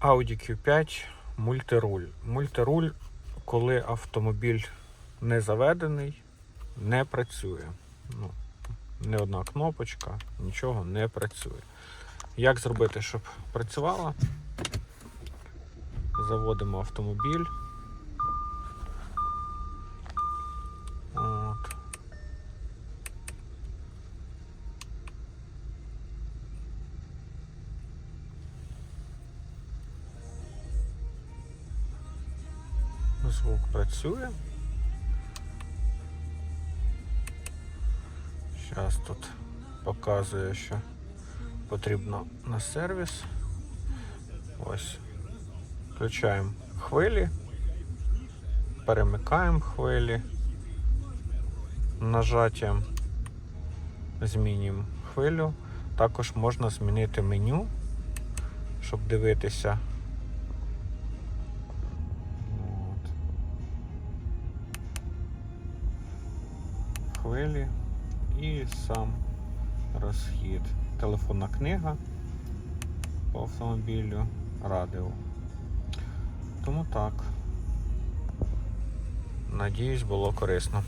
Audi Q5 мультируль. Мультируль, коли автомобіль не заведений, не працює. Ну, не одна кнопочка, нічого не працює. Як зробити, щоб працювала? Заводимо автомобіль. Звук працює. Зараз тут показує, що потрібно на сервіс. Ось. Включаємо хвилі, перемикаємо хвилі, нажаттям змінюємо хвилю. Також можна змінити меню, щоб дивитися. Хвилі і сам розхід. Телефонна книга по автомобілю, радіо. Тому так. Надіюсь, було корисно.